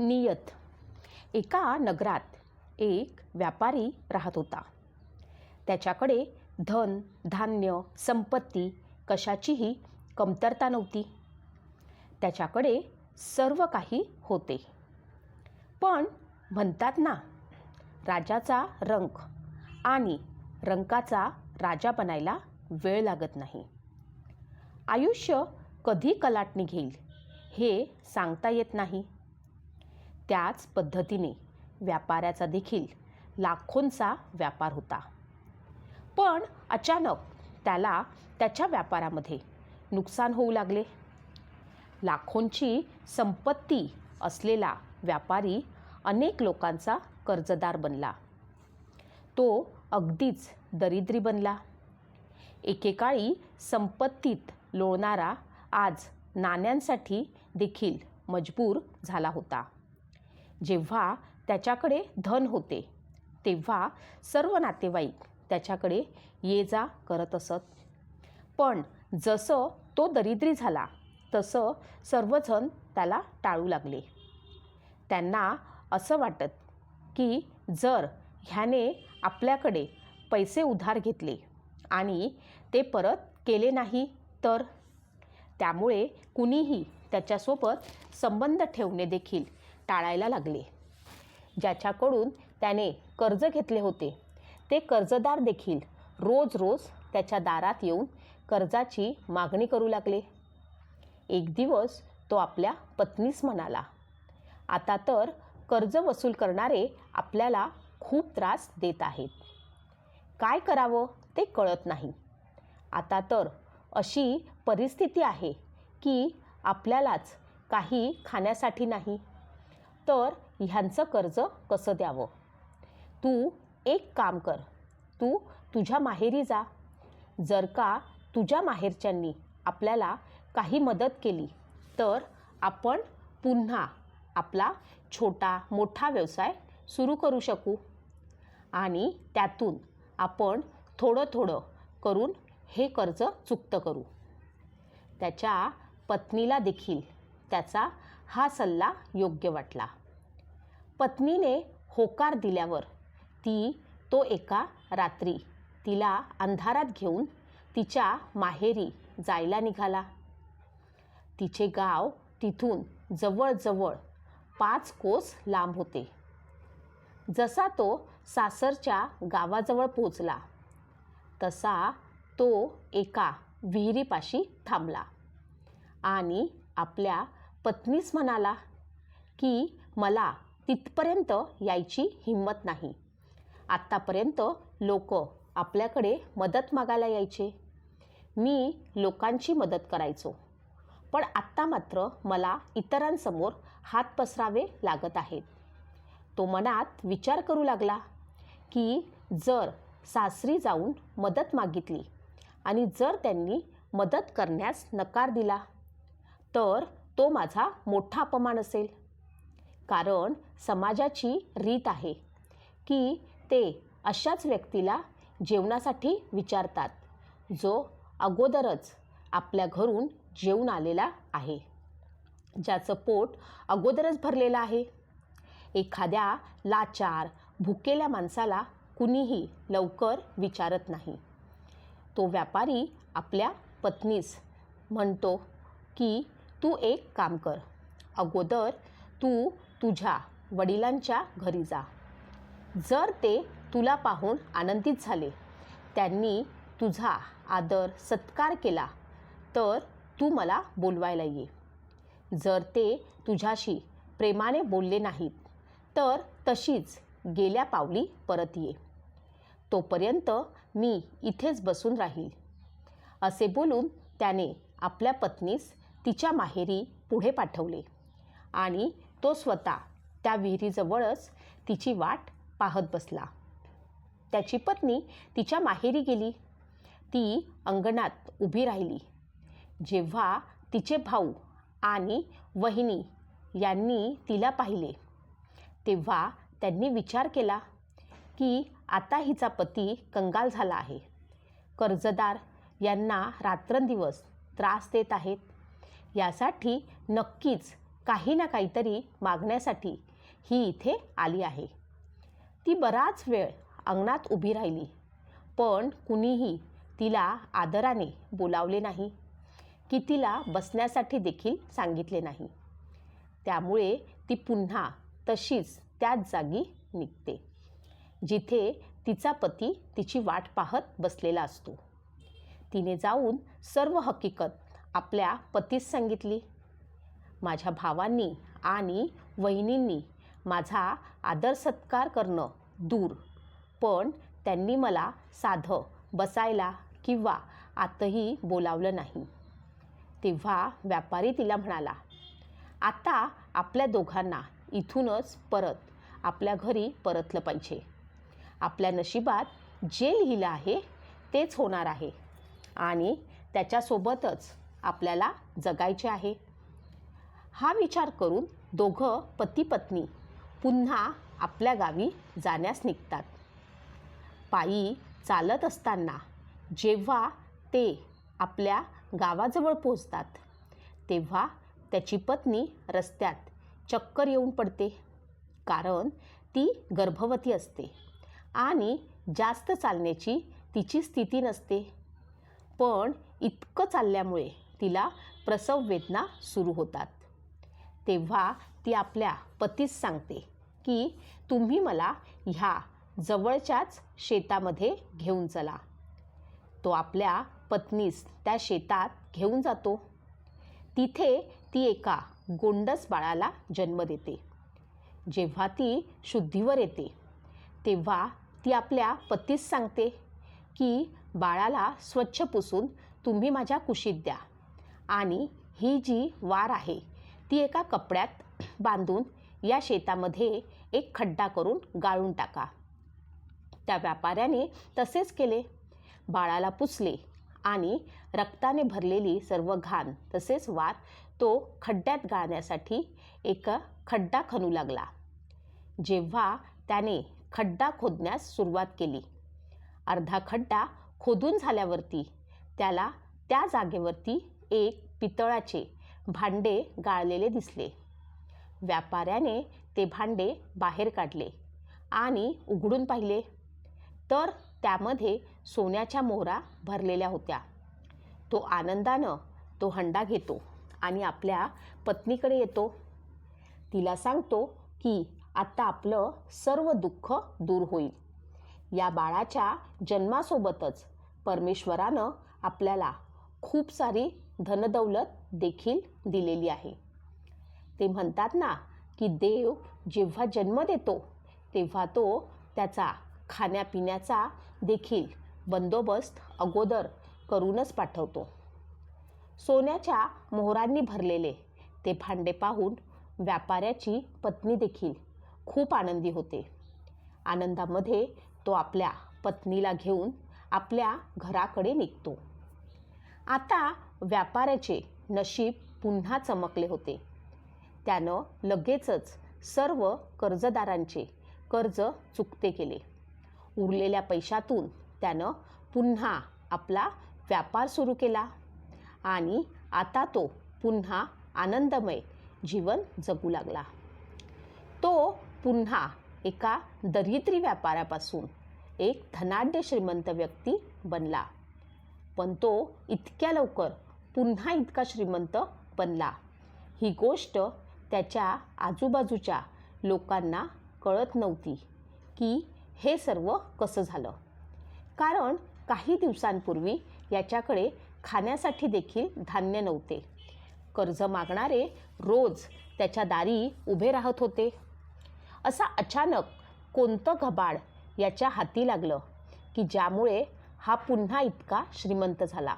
नियत. एका नगरात एक व्यापारी राहत होता. त्याच्याकडे धन धान्य संपत्ती कशाचीही कमतरता नव्हती. त्याच्याकडे सर्व काही होते. पण म्हणतात ना राजाचा रंक आणि रंकाचा राजा बनायला वेळ लागत नाही. आयुष्य कधी कलाटणी घेईल हे सांगता येत नाही. त्याच पद्धतीने व्यापाऱ्याचा देखील लाखोंचा व्यापार होता. पण अचानक त्याला त्याच्या व्यापारामध्ये नुकसान होऊ लागले. लाखोंची संपत्ती असलेला व्यापारी अनेक लोकांचा कर्जदार बनला. तो अगदीच दरिद्री बनला. एकेकाळी संपत्तीत लोळणारा आज नाण्यांसाठी देखील मजबूर झाला होता. जेव्हा त्याच्याकडे धन होते तेव्हा सर्व नातेवाईक त्याच्याकडे ये जा करत असत. पण जसं तो दरिद्री झाला तसं सर्वजण त्याला टाळू लागले. त्यांना असं वाटत की जर ह्याने आपल्याकडे पैसे उधार घेतले आणि ते परत केले नाही तर? त्यामुळे कुणीही त्याच्यासोबत संबंध ठेवणे देखील टाळायला लागले. ज्याच्याकडून त्याने कर्ज घेतले होते ते कर्जदार देखील रोज रोज त्याच्या दारात येऊन कर्जाची मागणी करू लागले. एक दिवस तो आपल्या पत्नीस म्हणाला आता तर कर्ज वसूल करणारे आपल्याला खूप त्रास देत आहेत. काय करावं ते कळत नाही. आता तर अशी परिस्थिती आहे की आपल्यालाच काही खाण्यासाठी नाही तर ह्यांचं कर्ज कसं द्यावं? तू एक काम कर. तू तुझ्या माहेरी जा. जर का तुझ्या माहेरच्यांनी आपल्याला काही मदत केली तर आपण पुन्हा आपला छोटा मोठा व्यवसाय सुरू करू शकू. आणि त्यातून आपण थोडं थोडं करून हे कर्ज चुकतं करू. त्याच्या पत्नीला देखील त्याचा हा सल्ला योग्य वाटला. पत्नीने होकार दिल्यावर ती तो एका रात्री तिला अंधारात घेऊन तिच्या माहेरी जायला निघाला. तिचे गाव तिथून जवळजवळ पाच कोस लांब होते. जसा तो सासरच्या गावाजवळ पोचला तसा तो एका विहिरीपाशी थांबला आणि आपल्या पत्नीस म्हणाला की मला तिथपर्यंत यायची हिंमत नाही. आत्तापर्यंत लोक आपल्याकडे मदत मागायला यायचे. मी लोकांची मदत करायचो. पण आत्ता मात्र मला इतरांसमोर हात पसरावे लागत आहेत. तो मनात विचार करू लागला की जर सासरी जाऊन मदत मागितली आणि जर त्यांनी मदत करण्यास नकार दिला तर तो माझा मोठा अपमान असेल. कारण समाजाची रीत आहे की ते अशाच व्यक्तीला जेवणासाठी विचारतात जो अगोदरच आपल्या घरून जेवून आलेला आहे. ज्याचं पोट अगोदरच भरलेलं आहे. एखाद्या लाचार भुकेल्या माणसाला कुणीही लवकर विचारत नाही. तो व्यापारी आपल्या पत्नीस म्हणतो की तू एक काम कर. अगोदर तू तुझ्या वडिलांच्या घरी जा. जर ते तुला पाहून आनंदित झाले त्यांनी तुझा आदर सत्कार केला तर तू मला बोलवायला ये. जर ते तुझ्याशी प्रेमाने बोलले नाहीत तर तशीच गेल्या पावली परत ये. तोपर्यंत मी इथेच बसून राहील. असे बोलून त्याने आपल्या पत्नीस तिच्या माहेरी पुढे पाठवले. आणि तो स्वतः त्या विहिरीजवळच तिची वाट पाहत बसला. त्याची पत्नी तिच्या माहेरी गेली. ती अंगणात उभी राहिली. जेव्हा तिचे भाऊ आणि वहिनी यांनी तिला पाहिले तेव्हा त्यांनी विचार केला की आता हिचा पती कंगाल झाला आहे. कर्जदार यांना रात्रंदिवस त्रास देत आहेत. यासाठी नक्कीच काही ना काहीतरी मागण्यासाठी ही इथे आली आहे. ती बराच वेळ अंगणात उभी राहिली पण कुणीही तिला आदराने बोलावले नाही की तिला बसण्यासाठी देखील सांगितले नाही. त्यामुळे ती पुन्हा तशीच त्याच जागी निघते जिथे तिचा पती तिची वाट पाहत बसलेला असतो. तिने जाऊन सर्व हकीकत आपल्या पतीस सांगितली. माझ्या भावांनी आणि वहिनींनी माझा आदर सत्कार करणं दूर पण त्यांनी मला साधं बसायला किंवा आतही बोलावलं नाही. तेव्हा व्यापारी तिला म्हणाला आता आपल्या दोघांना इथूनच परत आपल्या घरी परतलं पाहिजे. आपल्या नशिबात जे लिहिलं आहे तेच होणार आहे आणि त्याच्यासोबतच आपल्याला जगायचे आहे. हा विचार करून दोघं पती पत्नी पुन्हा आपल्या गावी जाण्यास निघतात. पायी चालत असताना जेव्हा ते आपल्या गावाजवळ पोचतात तेव्हा त्याची पत्नी रस्त्यात चक्कर येऊन पडते कारण ती गर्भवती असते आणि जास्त चालण्याची तिची स्थिती नसते. पण इतकं चालल्यामुळे तिला प्रसव वेदना सुरू होतात. तेव्हा ती आपल्या पतीस सांगते की तुम्ही मला ह्या जवळच्याच शेतामध्ये घेऊन चला. तो आपल्या पत्नीस त्या शेतात घेऊन जातो. तिथे ती एका गोंडस बाळाला जन्म देते. जेव्हा ती शुद्धीवर येते तेव्हा ती आपल्या पतीस सांगते की बाळाला स्वच्छ पुसून तुम्ही माझ्या कुशीत द्या. आणि ही जी वार आहे ती एका कपड्यात बांधून या शेतामध्ये एक खड्डा करून गाळून टाका. त्या व्यापाऱ्याने तसेच केले. बाळाला पुसले आणि रक्ताने भरलेली सर्व घाण तसेच वार तो खड्ड्यात गाळण्यासाठी एक खड्डा खणू लागला. जेव्हा त्याने खड्डा खोदण्यास सुरुवात केली अर्धा खड्डा खोदून झाल्यावरती त्याला त्या जागेवरती एक पितळाचे भांडे गाळलेले दिसले. व्यापाऱ्याने ते भांडे बाहेर काढले आणि उघडून पाहिले. तर त्यामध्ये सोन्याच्या मोहरा भरलेल्या होत्या. तो आनंदानं तो हंडा घेतो आणि आपल्या पत्नीकडे येतो. तिला सांगतो की आत्ता आपलं सर्व दुःख दूर होईल. या बाळाच्या जन्मासोबतच परमेश्वरानं आपल्याला खूप सारी धनदौलत देखील दिलेली आहे. ते म्हणतात ना की देव जेव्हा जन्म देतो तेव्हा तो त्याचा खाण्यापिण्याचा देखील बंदोबस्त अगोदर करूनच पाठवतो. सोन्याच्या मोहरांनी भरलेले ते भांडे पाहून व्यापाऱ्याची पत्नी देखील खूप आनंदी होते. आनंदामध्ये तो आपल्या पत्नीला घेऊन आपल्या घराकडे निघतो. आता व्यापाऱ्याचे नशीब पुन्हा चमकले होते. त्यानं लगेचच सर्व कर्जदारांचे कर्ज चुकते केले. उरलेल्या पैशातून त्यानं पुन्हा आपला व्यापार सुरू केला आणि आता तो पुन्हा आनंदमय जीवन जगू लागला. तो पुन्हा एका दरिद्री व्यापारापासून एक धनाढ्य श्रीमंत व्यक्ती बनला. पण तो इतक्या लवकर पुन्हा इतका श्रीमंत बनला. ही गोष्ट त्याच्या आजूबाजूच्या लोकांना कळत नव्हती की हे सर्व कसं झालं. कारण काही दिवसांपूर्वी याच्याकडे खाण्यासाठी देखील धान्य नव्हते. कर्ज मागणारे रोज त्याच्या दारी उभे राहत होते. असा अचानक कोणतं घबाड याच्या हाती लागलं की ज्यामुळे हा पुन्हा इतका श्रीमंत झाला.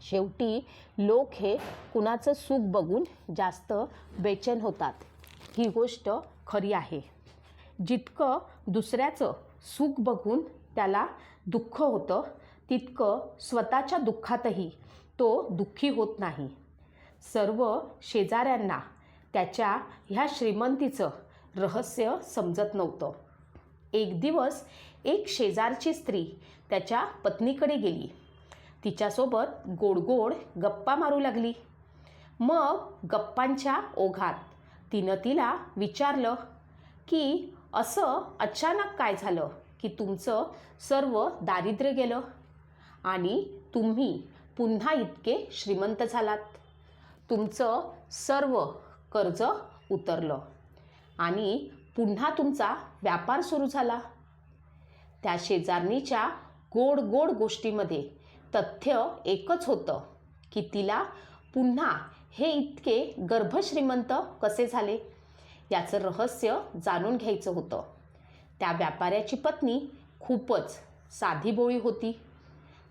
शेवटी लोक हे कुणाचं सुख बघून जास्त बेचैन होतात. ही गोष्ट खरी आहे. जितकं दुसऱ्याचं सुख बघून त्याला दुःख होतं तितकं स्वतःच्या दुःखातही तो दुःखी होत नाही. सर्व शेजाऱ्यांना त्याच्या ह्या श्रीमंतीचं रहस्य समजत नव्हतं. एक दिवस एक शेजारची स्त्री त्याच्या पत्नीकडे गेली. तिच्यासोबत गोड गोड गप्पा मारू लागली. मग गप्पांच्या ओघात तिनं तिला विचारलं की असं अचानक काय झालं की तुमचं सर्व दारिद्र्य गेलं आणि तुम्ही पुन्हा इतके श्रीमंत झालात? तुमचं सर्व कर्ज उतरलं आणि पुन्हा तुमचा व्यापार सुरू झाला. त्या शेजारणीच्या गोड गोड गोष्टीमध्ये तथ्य एकच होतं की तिला पुन्हा हे इतके गर्भश्रीमंत कसे झाले? याचं रहस्य जाणून घ्यायचं होतं. त्या व्यापाऱ्याची पत्नी खूपच साधीभोळी होती.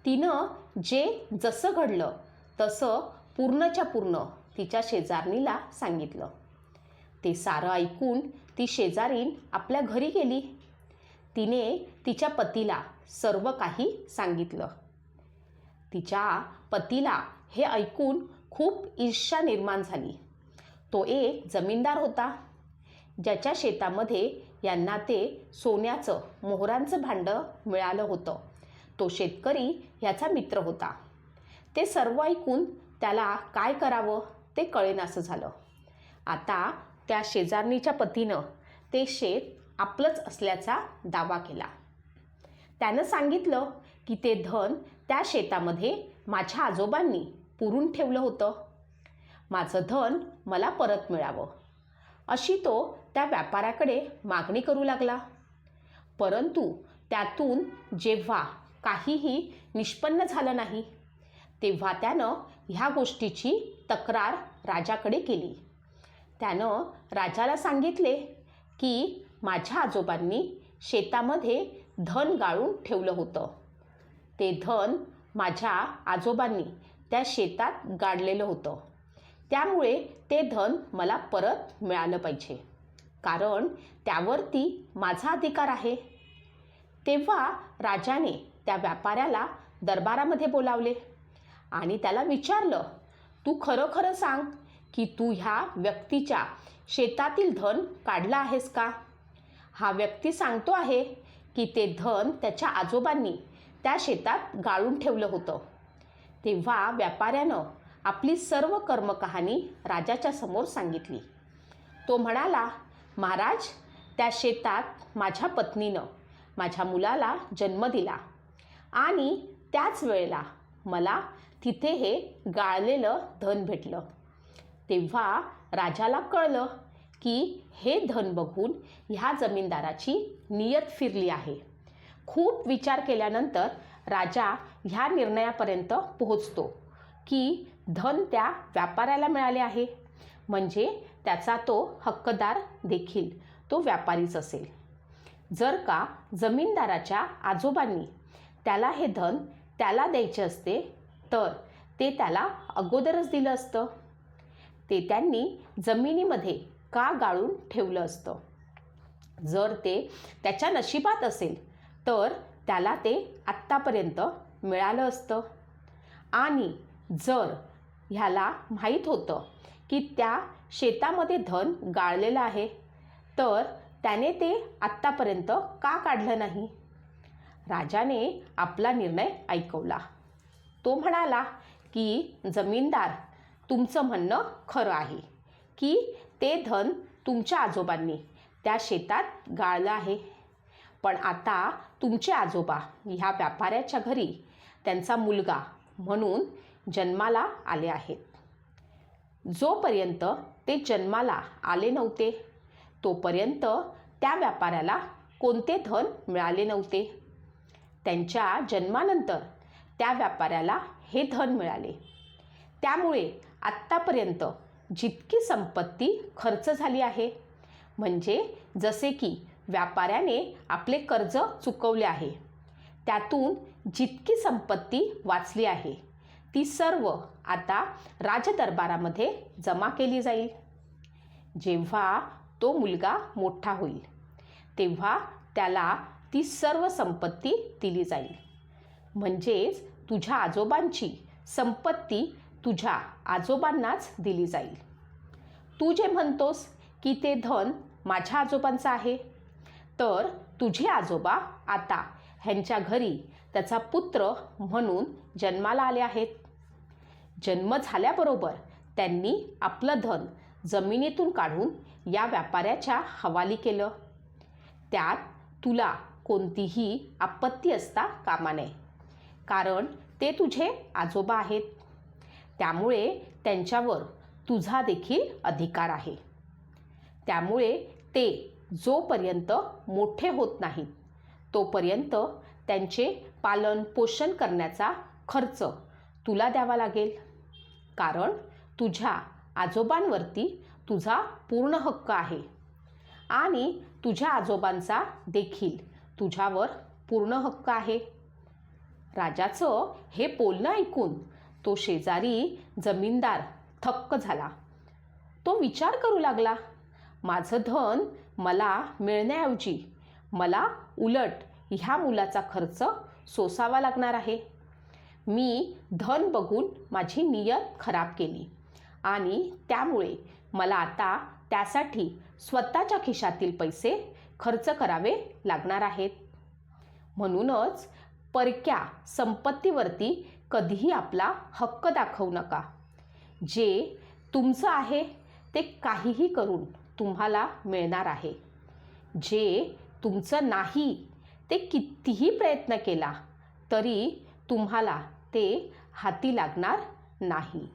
तिनं जे जसं घडलं तसं पूर्णच्या पूर्ण तिच्या शेजारणीला सांगितलं. ते सारं ऐकून ती शेजारीण आपल्या घरी गेली. तिने तिच्या पतीला सर्व काही सांगितलं. तिच्या पतीला हे ऐकून खूप ईर्ष्या निर्माण झाली. तो एक जमीनदार होता. ज्याच्या शेतामध्ये यांना ते सोन्याचं मोहरांचं भांडं मिळालं होतं. तो शेतकरी ह्याचा मित्र होता. ते सर्व ऐकून त्याला काय करावं ते कळेनासं झालं. आता त्या शेजारणीच्या पतीनं ते शेत आपलंच असल्याचा दावा केला. त्यानं सांगितलं की ते धन त्या शेतामध्ये माझ्या आजोबांनी पुरून ठेवलं होतं. माझं धन मला परत मिळावं. अशी तो त्या व्यापाऱ्याकडे मागणी करू लागला. परंतु त्यातून जेव्हा काहीही निष्पन्न झालं नाही तेव्हा त्यानं ह्या गोष्टीची तक्रार राजाकडे केली. त्यानं राजाला सांगितले की माझ्या आजोबांनी शेतामध्ये धन गाळून ठेवलं होतं. ते धन माझ्या आजोबांनी त्या शेतात गाडलेलं होतं. त्यामुळे ते धन मला परत मिळालं पाहिजे. कारण त्यावरती माझा अधिकार आहे. तेव्हा राजाने त्या व्यापाऱ्याला दरबारामध्ये बोलावले आणि त्याला विचारलं तू खरं खरं सांग की तू ह्या व्यक्तीच्या शेतातील धन काढलं आहेस का? हा व्यक्ती सांगतो आहे की ते धन त्याच्या आजोबांनी त्या शेतात गाळून ठेवलं होतं. तेव्हा व्यापाऱ्यानं आपली सर्व कर्मकहाणी राजाच्या समोर सांगितली. तो म्हणाला महाराज त्या शेतात माझ्या पत्नीनं माझ्या मुलाला जन्म दिला आणि त्याच वेळेला मला तिथे हे गाळलेलं धन भेटलं. तेव्हा राजाला कळलं की हे धन बघून ह्या जमीनदाराची नियत फिरली आहे. खूप विचार केल्यानंतर राजा ह्या निर्णयापर्यंत पोहोचतो की धन त्या व्यापाऱ्याला मिळाले आहे. म्हणजे त्याचा तो हक्कदार देखील तो व्यापारीच असेल. जर का जमीनदाराच्या आजोबांनी त्याला हे धन त्याला द्यायचे असते तर ते त्याला अगोदरच दिलं असतं. ते त्यांनी जमिनीमध्ये का गाळून ठेवलं असतं? जर ते त्याच्या नशिबात असेल तर त्याला ते आत्तापर्यंत मिळालं असतं. आणि जर ह्याला माहीत होतं की त्या शेतामध्ये धन गाळलेलं आहे तर त्याने ते आत्तापर्यंत का काढलं नाही? राजाने आपला निर्णय ऐकवला. तो म्हणाला की जमीनदार तुमचं म्हणणं खरं आहे की ते धन तुमच्या आजोबांनी. त्या शेतात गाळलं आहे. पण आता तुमचे आजोबा ह्या व्यापाऱ्याच्या घरी त्यांचा मुलगा म्हणून जन्माला आले आहेत. जोपर्यंत ते जन्माला आले नव्हते तोपर्यंत त्या व्यापाऱ्याला कोणते धन मिळाले नव्हते. त्यांच्या जन्मानंतर त्या व्यापाऱ्याला हे धन मिळाले. त्यामुळे आत्तापर्यंत जितकी संपत्ती खर्च झाली आहे. म्हणजे जसे की व्यापाऱ्याने आपले कर्ज चुकवले आहे. त्यातून जितकी संपत्ती वाचली आहे ती सर्व आता राजदरबारामध्ये जमा केली जाईल. जेव्हा तो मुलगा मोठा होईल तेव्हा त्याला ती सर्व संपत्ती दिली जाईल. म्हणजेच तुझ्या आजोबांची संपत्ती तुझ्या आजोबांनाच दिली जाईल. तू जे म्हणतोस की ते धन माझ्या आजोबांचं आहे तर तुझे आजोबा आता ह्यांच्या घरी त्याचा पुत्र म्हणून जन्माला आले आहेत. जन्म झाल्याबरोबर त्यांनी आपलं धन जमिनीतून काढून या व्यापाऱ्याच्या हवाली केलं. त्यात तुला कोणतीही आपत्ती असता कामा नये कारण ते तुझे आजोबा आहेत. त्यामुळे त्यांच्यावर तुझा देखील अधिकार आहे. त्यामुळे ते जोपर्यंत मोठे होत नाहीत तोपर्यंत त्यांचे पालन पोषण करण्याचा खर्च तुला द्यावा लागेल. कारण तुझ्या आजोबांवरती तुझा पूर्ण हक्क आहे आणि तुझ्या आजोबांचा देखील तुझ्यावर पूर्ण हक्क आहे. राजाचं हे बोलणं ऐकून तो शेजारी जमीनदार थक्क झाला. तो विचार करू लागला माझं धन मला मिळण्याऐवजी मला उलट ह्या मुलाचा खर्च सोसावा लागणार आहे. मी धन बघून माझी नियत खराब केली आणि त्यामुळे मला आता त्यासाठी स्वतःच्या खिशातील पैसे खर्च करावे लागणार आहेत. म्हणूनच परक्या संपत्तीवरती कधीही आपला हक्क दाखवू नका. जे तुमचं आहे ते काहीही करून तुम्हाला मिळणार आहे. जे तुमचं नाही ते कितीही प्रयत्न केला तरी तुम्हाला ते हाती लागणार नाही.